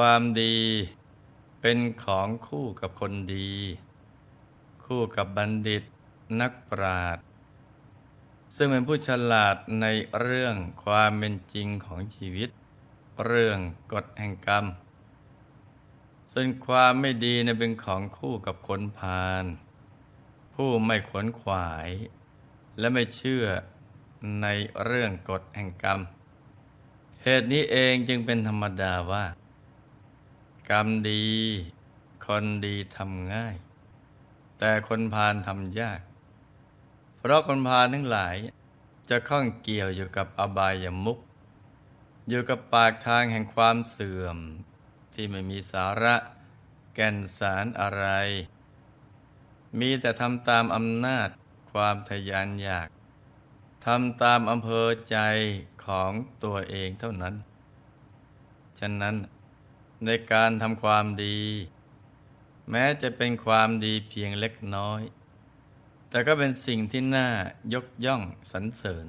ความดีเป็นของคู่กับคนดี คู่กับบัณฑิตนักปราชญ์ซึ่งเป็นผู้ฉลาดในเรื่องความเป็นจริงของชีวิต เรื่องกฎแห่งกรรม ส่วนความไม่ดีเนยเป็นของคู่กับคนพาลผู้ไม่ขวนขวาย และไม่เชื่อในเรื่องกฎแห่งกรรม เหตุนี้เองจึงเป็นธรรมดาว่า กรรมดี คนดีทำง่าย แต่คนพาลทำยาก เพราะคนพาลทั้งหลายจะข้องเกี่ยวอยู่กับอบายมุขอยู่กับปากทางแห่งความเสื่อม ที่ไม่มีสาระแก่นสารอะไร มีแต่ทำตามอำนาจความทยานอยากทำตามอำเภอใจของตัวเองเท่านั้น ฉะนั้น ในการทำความดี แม้จะเป็นความดีเพียงเล็กน้อย แต่ก็เป็นสิ่งที่น่ายกย่องสรรเสริญ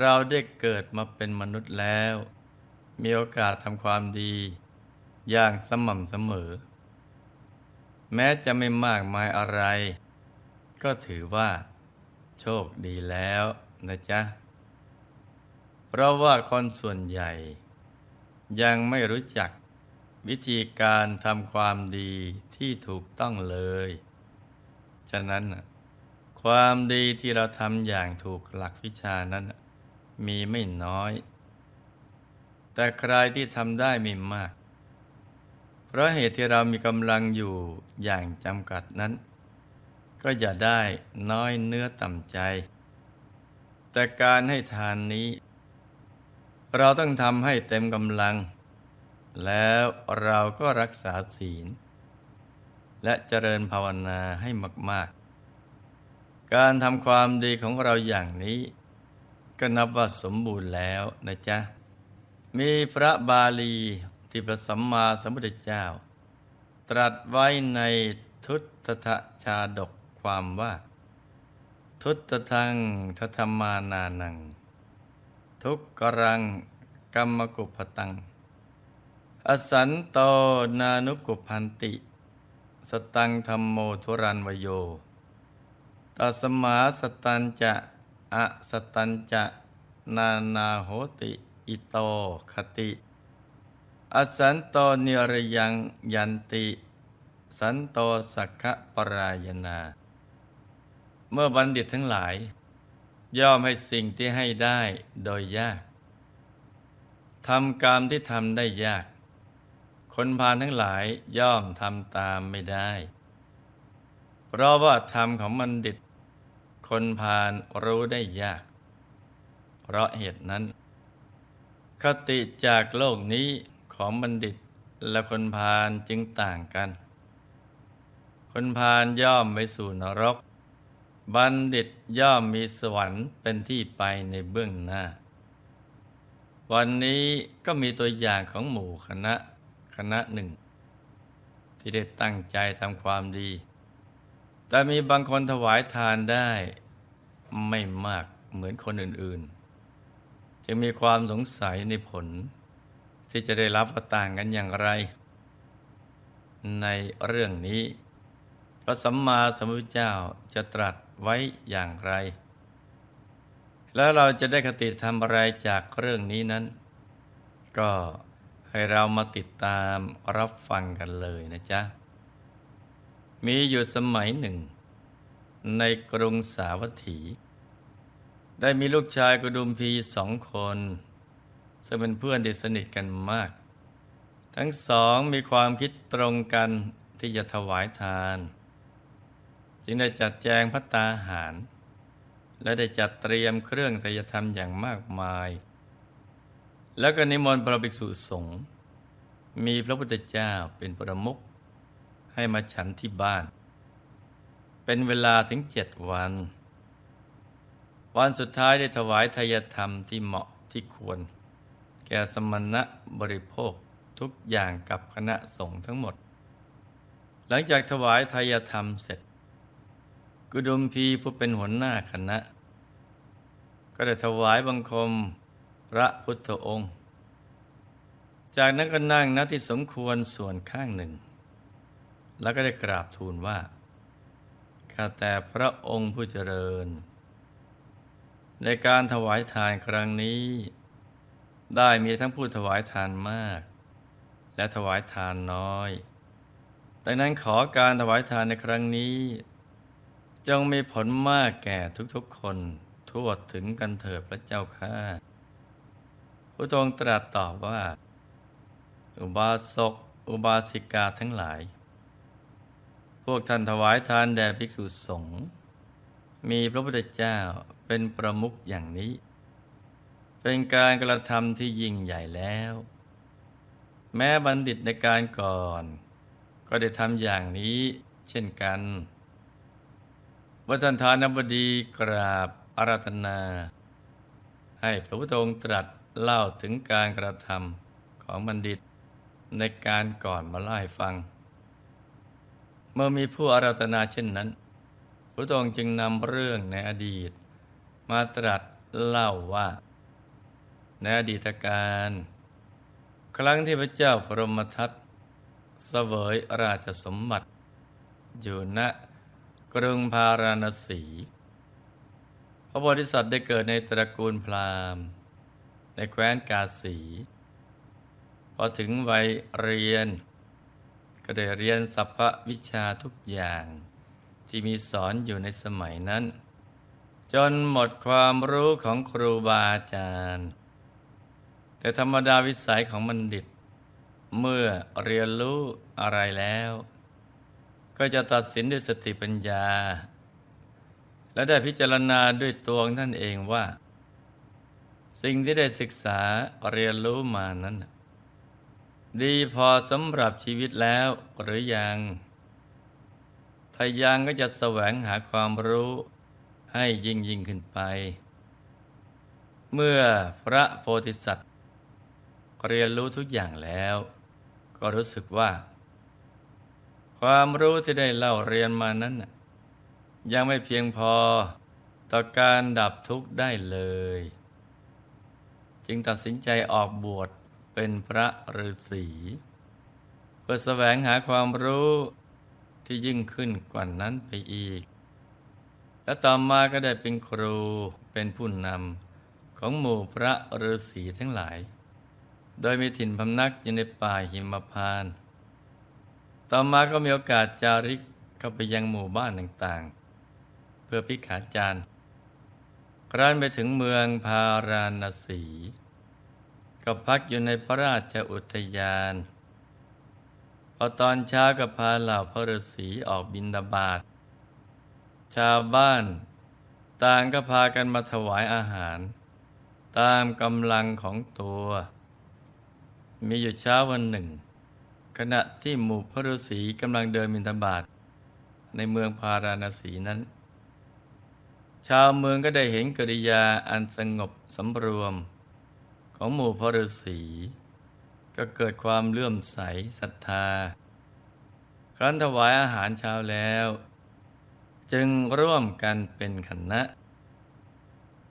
เราได้เกิดมาเป็นมนุษย์แล้ว มีโอกาสทำความดี อย่างสม่ำเสมอ แม้จะไม่มากมายอะไร ก็ถือว่า โชคดีแล้วนะจ๊ะ เพราะว่าคนส่วนใหญ่ ยังไม่รู้จักวิธีการทำความดีที่ถูกต้องเลย ฉะนั้น ความดีที่เราทำอย่างถูกหลักวิชานั้น มีไม่น้อย แต่ใครที่ทำได้ไม่มาก เพราะเหตุที่เรามีกำลังอยู่อย่างจำกัดนั้น ก็อย่าได้น้อยเนื้อต่ำใจ แต่การให้ทานนี้ เราต้องทำให้เต็มกำลัง แล้วเราก็รักษาศีล และเจริญภาวนาให้มาก ๆ การทำความดีของเราอย่างนี้ ก็นับว่าสมบูรณ์แล้วนะจ๊ะ มีพระบาลีที่พระสัมมาสัมพุทธเจ้า ตรัสไว้ในทุตตะชาดกความว่า ทุตทังทธรรมานานัง ทุกกรังกรรมกุปตัง อสันโตนานุกุพันติ สตังธรรมโมทุรันวโยตัสมาสตันจะอะสตันจะนานาโหติอิโตคติ อสันโตเนรยังยันติ สันโตสักขปรายนา เมื่อบัณฑิตทั้งหลาย ย่อมให้สิ่งที่ให้ได้โดยยากทำกรรมที่ทำได้ยาก คนพาลทั้งหลายย่อมทำตามไม่ได้ เพราะว่าธรรมของบัณฑิต คนพาลรู้ได้ยาก เพราะเหตุนั้น คติจากโลกนี้ของบัณฑิตและคนพาลจึงต่างกัน คนพาลย่อมไปสู่นรก บัณฑิตย่อมมีสวรรค์เป็นที่ไปในเบื้องหน้า วันนี้ก็มีตัวอย่างของหมู่คณะคณะหนึ่ง ที่ได้ตั้งใจทำความดี แต่มีบางคนถวายทานได้ไม่มากเหมือนคนอื่นๆ จึงมีความสงสัยในผล ที่จะได้รับต่างกันอย่างไร ในเรื่องนี้ พระสัมมาสัมพุทธเจ้าจะตรัส ไว้อย่างไร แล้วเราจะได้คติทำอะไรจากเรื่องนี้นั้น ก็ให้เรามาติดตามรับฟังกันเลยนะจ๊ะ มีอยู่สมัยหนึ่ง ในกรุงสาวัตถี ได้มีลูกชายกุดุมพีสองคน ซึ่งเป็นเพื่อนที่สนิทกันมาก ทั้งสองมีความคิดตรงกันที่จะถวายทาน จึงได้จัดแจงพัตตาหาร และได้จัดเตรียมเครื่องทยธรรมอย่างมากมาย แล้วก็นิมนต์พระภิกษุสงฆ์มีพระพุทธเจ้าเป็นประมุขให้มาฉันที่บ้าน เป็นเวลาถึงเจ็ดวัน วันสุดท้ายได้ถวายทายธรรมที่เหมาะที่ควร แก่สมณะบริโภคทุกอย่างกับคณะสงฆ์ทั้งหมด หลังจากถวายทายธรรมเสร็จ กุดุมพีผู้เป็นหัวหน้าคณะ ก็ได้ถวายบังคมพระพุทธองค์ จากนั้นก็นั่งณที่สมควรส่วนข้างหนึ่ง แล้วก็ได้กราบทูลว่าข้าแต่พระองค์ผู้เจริญ ในการถวายทานครั้งนี้ ได้มีทั้งผู้ถวายทานมาก และถวายทานน้อย ดังนั้นขอการถวายทานในครั้งนี้ จงมีผลมากแก่ทุกๆคนทั่วถึงกันเถิดพระเจ้าข้าพระองค์ตรัสตอบว่า อุบาสก อุบาสิกาทั้งหลาย พวกท่านถวายทานแด่ภิกษุสงฆ์มีพระพุทธเจ้าเป็นประมุขอย่างนี้ เป็นการกระทำที่ยิ่งใหญ่แล้ว แม้บัณฑิตในการก่อน ก็ได้ทำอย่างนี้เช่นกัน วัฒนทานบดีกราบอาราธนา ให้พระพุทธองค์ตรัสเล่าถึงการกระทำของบัณฑิต ในการก่อนมาเล่าให้ฟัง เมื่อมีผู้อาราธนาเช่นนั้น พระองค์จึงนำเรื่องในอดีต มาตรัสเล่าว่า ในอดีตการ ครั้งที่พระเจ้าพรหมทัตเสวยราชสมบัติ อยู่ณ กรุงพาราณสี พระโพธิสัตว์ได้เกิดในตระกูลพราหมณ์ ในแคว้นกาสี พอถึงวัยเรียน ก็ได้เรียนสัพพวิชาทุกอย่างที่มีสอนอยู่ในสมัยนั้น จนหมดความรู้ของครูบาอาจารย์ แต่ธรรมดาวิสัยของบัณฑิต เมื่อเรียนรู้อะไรแล้ว ก็จะตัดสินด้วยสติปัญญา และได้พิจารณาด้วยตัวของท่านเองว่า สิ่งที่ได้ศึกษาเรียนรู้มานั้น ดีพอสำหรับชีวิตแล้วหรือยัง ถ้ายังก็จะแสวงหาความรู้ให้ยิ่งยิ่งขึ้นไป เมื่อพระโพธิสัตว์ เรียนรู้ทุกอย่างแล้ว ก็รู้สึกว่า ความรู้ที่ได้เล่าเรียนมานั้น ยังไม่เพียงพอต่อการดับทุกข์ได้เลย จึงตัดสินใจออกบวชเป็นพระฤาษีเพื่อแสวงหาความรู้ที่ยิ่งขึ้นกว่านั้นไปอีก และต่อมาก็ได้เป็นครูเป็นผู้นำของหมู่พระฤาษีทั้งหลาย โดยมีถิ่นพำนักอยู่ในป่าหิมพานต์ ต่อมาก็มีโอกาสจาริกเข้าไปยังหมู่บ้านต่างๆ เพื่อพิขาจารย์ครั้นไปถึงเมืองพาราณสี ก็พักอยู่ในพระราชอุทยาน พอตอนเช้าก็พาเหล่าพระฤาษีออกบินดาบาตชาวบ้าน ต่างก็พากันมาถวายอาหาร ตามกำลังของตัว มีอยู่เช้าวันหนึ่ง ขณะที่หมู่พระฤาษีกำลังเดินบินทบาทในเมืองพาราณสีนั้น ชาวเมืองก็ได้เห็นกิริยาอันสงบสำรวม ของหมู่พระฤาษีก็เกิดความเลื่อมใสศรัทธา ครั้นถวายอาหารเช้าแล้ว จึงร่วมกันเป็นคณะ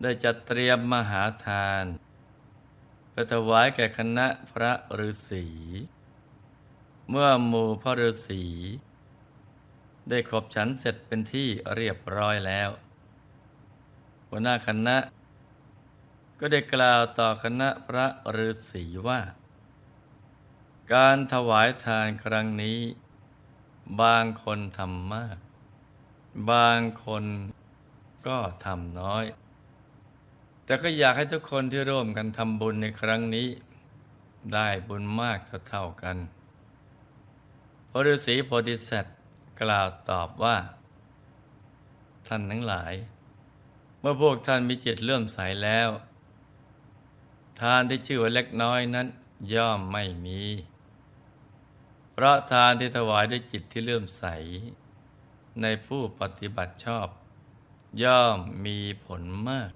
ได้จัดเตรียมมหาทานเพื่อถวายแก่คณะพระฤาษี เมื่อหมู่พระฤาษีได้ขบฉันเสร็จเป็นที่เรียบร้อยแล้ว หัวหน้าคณะ ก็ได้กล่าวต่อคณะพระฤาษีว่า การถวายทานครั้งนี้ บางคนทำมาก บางคนก็ทำน้อย แต่ก็อยากให้ทุกคนที่ร่วมกันทำบุญในครั้งนี้ ได้บุญมากเท่าๆกัน พระฤาษีโพธิสัตว์กล่าวตอบว่า ท่านทั้งหลาย เมื่อพวกท่านมีจิตเลื่อมใสแล้ว ทานที่ชื่อว่าเล็กน้อยนั้นย่อมไม่มี เพราะทานที่ถวายด้วยจิตที่เลื่อมใส ในผู้ปฏิบัติชอบ ย่อมมีผลมาก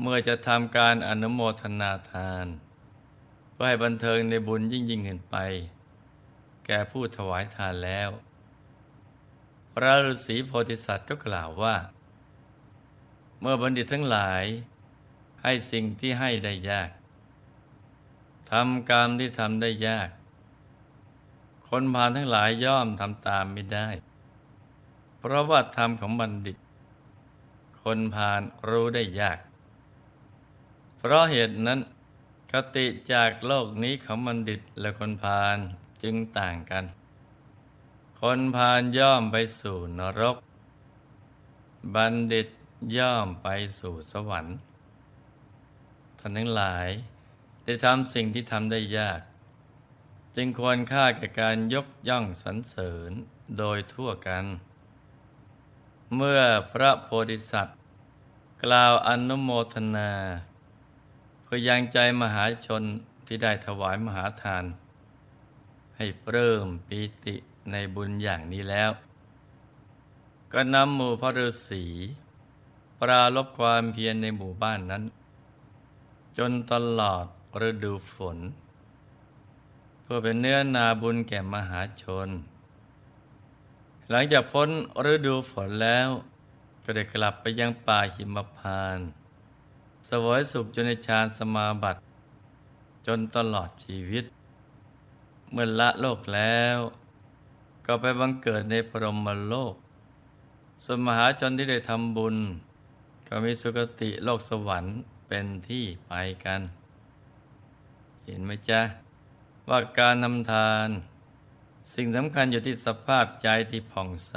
เมื่อจะทำการอนุโมทนาทานเพื่อให้บันเทิงในบุญยิ่งยิ่งขึ้นไป แก่ผู้ถวายทานแล้วพระฤาษีโพธิสัตว์ก็กล่าวว่า เมื่อบัณฑิตทั้งหลาย ให้สิ่งที่ให้ได้ยากทำกรรมที่ทำได้ยาก คนพาลทั้งหลายย่อมทำตามไม่ได้ เพราะว่าธรรมของบัณฑิต คนพาลรู้ได้ยาก เพราะเหตุนั้นคติจากโลกนี้ของบัณฑิตและคนพาล จึงต่างกัน คนพาลย่อมไปสู่นรก บัณฑิตย่อมไปสู่สวรรค์ท่านทั้งหลายได้ทำสิ่งที่ทำได้ยาก จึงควรค่าแก่การยกย่องสรรเสริญโดยทั่วกัน เมื่อพระโพธิสัตว์ กล่าวอนุโมทนา เพื่อยังใจมหาชนที่ได้ถวายมหาทาน ให้เพิ่มปีติในบุญอย่างนี้แล้ว ก็นำหมู่พระฤาษีปราลบความเพียรในหมู่บ้านนั้น จนตลอดฤดูฝน เพื่อเป็นเนื้อนาบุญแก่มหาชน หลังจากพ้นฤดูฝนแล้ว ก็ได้กลับไปยังป่าหิมพานต์สวยสุขจนในฌานสมาบัติ จนตลอดชีวิต เมื่อละโลกแล้ว ก็ไปบังเกิดในพรหมโลก ส่วนมหาชนที่ได้ทำบุญ ก็มีสุคติโลกสวรรค์เป็นที่ไปกัน เห็นไหมจ๊ะ ว่าการทำทาน สิ่งสำคัญอยู่ที่สภาพใจที่ผ่องใส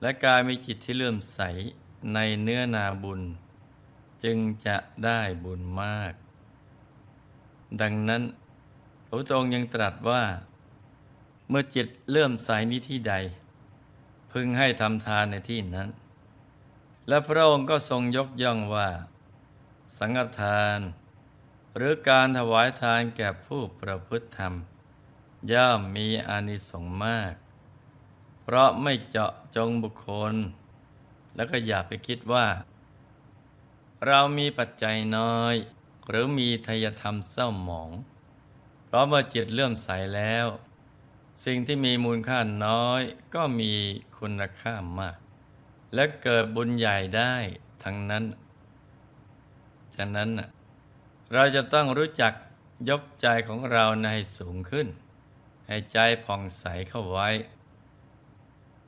และกายมีจิตที่เลื่อมใสในเนื้อนาบุญ จึงจะได้บุญมาก ดังนั้น พระพุทธองค์ยังตรัสว่า เมื่อจิตเลื่มใสนี้ที่ใด พึงให้ทำทานในที่นั้น และพระองค์ก็ทรงยกย่องว่า สังฆทาน หรือการถวายทานแก่ผู้ประพฤติธรรม ย่อมมีอานิสงส์มาก เพราะไม่เจาะจงบุคคล แล้วก็อย่าไปคิดว่า เรามีปัจจัยน้อย หรือมีทายธรรมเศร้าหมอง ราะเมื่อจิตเลื่อมใสแล้ว สิ่งที่มีมูลค่าน้อย ก็มีคุณค่ามาก และเกิดบุญใหญ่ได้ทั้งนั้นฉะนั้นเราจะต้องรู้จักยกใจของเราในสูงขึ้น ให้ใจผ่องใสเข้าไว้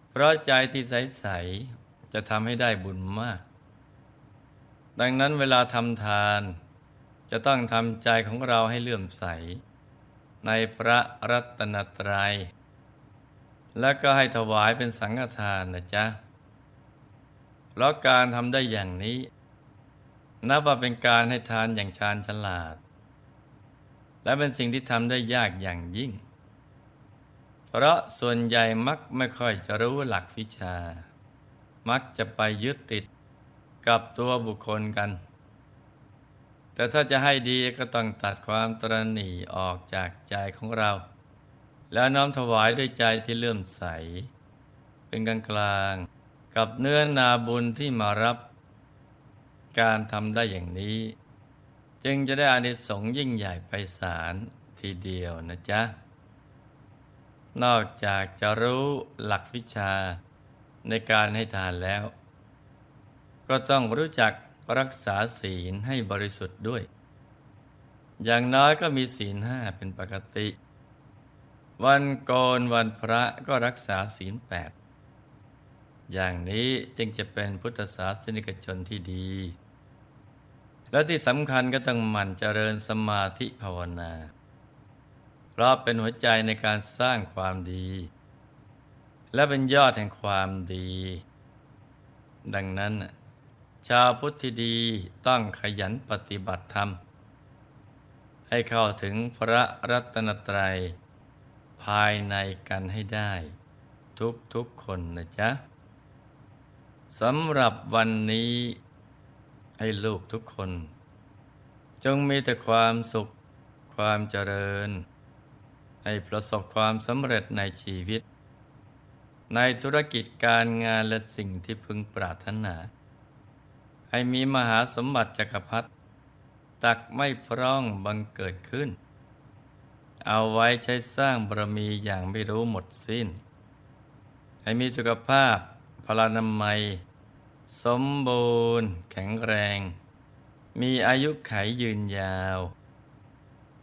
เพราะใจที่ใสๆจะทำให้ได้บุญมาก ดังนั้นเวลาทำทาน จะต้องทำใจของเราให้เลื่อมใส ในพระรัตนตรัย และก็ให้ถวายเป็นสังฆทานนะจ๊ะ เพราะการทำได้อย่างนี้ นับว่าเป็นการให้ทานอย่างชาญฉลาด และเป็นสิ่งที่ทำได้ยากอย่างยิ่ง เพราะส่วนใหญ่มักไม่ค่อยจะรู้หลักวิชา มักจะไปยึดติดกับตัวบุคคลกัน แต่ถ้าจะให้ดีก็ต้องตัดความตรณีออกจากใจของเรา แล้วน้อมถวายด้วยใจที่เลื่อมใส เป็นกลางกลางกับเนื้อนาบุญที่มารับ การทำได้อย่างนี้ จึงจะได้อานิสงส์ยิ่งใหญ่ไพศาลทีเดียวนะจ๊ะ นอกจากจะรู้หลักวิชาในการให้ทานแล้ว ก็ต้องรู้จัก รักษาศีลให้บริสุทธิ์ด้วย อย่างน้อยก็มีศีลห้าเป็นปกติ วันโกนวันพระก็รักษาศีลแปดอย่างนี้จึงจะเป็นพุทธศาสนิกชนที่ดี และที่สำคัญก็ต้องหมั่นเจริญสมาธิภาวนา เพราะเป็นหัวใจในการสร้างความดี และเป็นยอดแห่งความดี ดังนั้น่ะ ชาวพุทธที่ดีต้องขยันปฏิบัติธรรม ให้เข้าถึงพระรัตนตรัย ภายในกันให้ได้ ทุกทุกคนนะจ๊ะสำหรับวันนี้ให้ลูกทุกคน จงมีแต่ความสุขความเจริญ ให้ประสบความสำเร็จในชีวิต ในธุรกิจการงานและสิ่งที่พึงปรารถนา ให้มีมหาสมบัติจักรพรรดิตักไม่พร่องบังเกิดขึ้น เอาไว้ใช้สร้างบารมีอย่างไม่รู้หมดสิ้น ให้มีสุขภาพพลานามัย สมบูรณ์ แข็งแรง มีอายุไขยืนยาว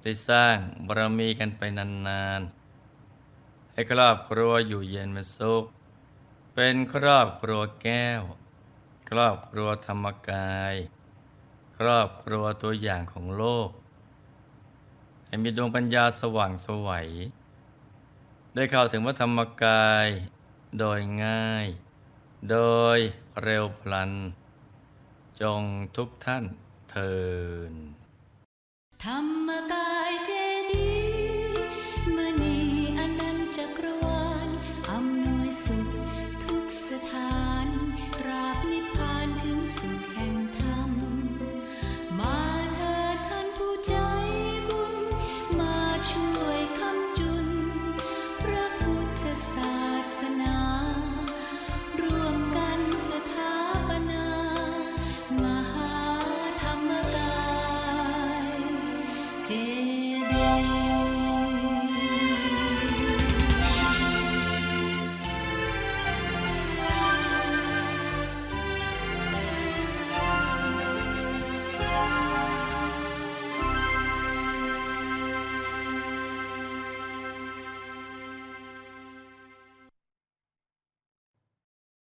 ได้สร้างบารมีกันไปนานๆ ให้ครอบครัวอยู่เย็นเป็นสุข เป็นครอบครัวแก้ว ครอบครัวธรรมกาย ครอบครัวตัวอย่างของโลก ให้มีดวงปัญญาสว่างสวัยได้เข้าถึงพระธรรมกาย โดยง่าย โดยเร็วพลัน จงทุกท่านเทินธรรมกายเจ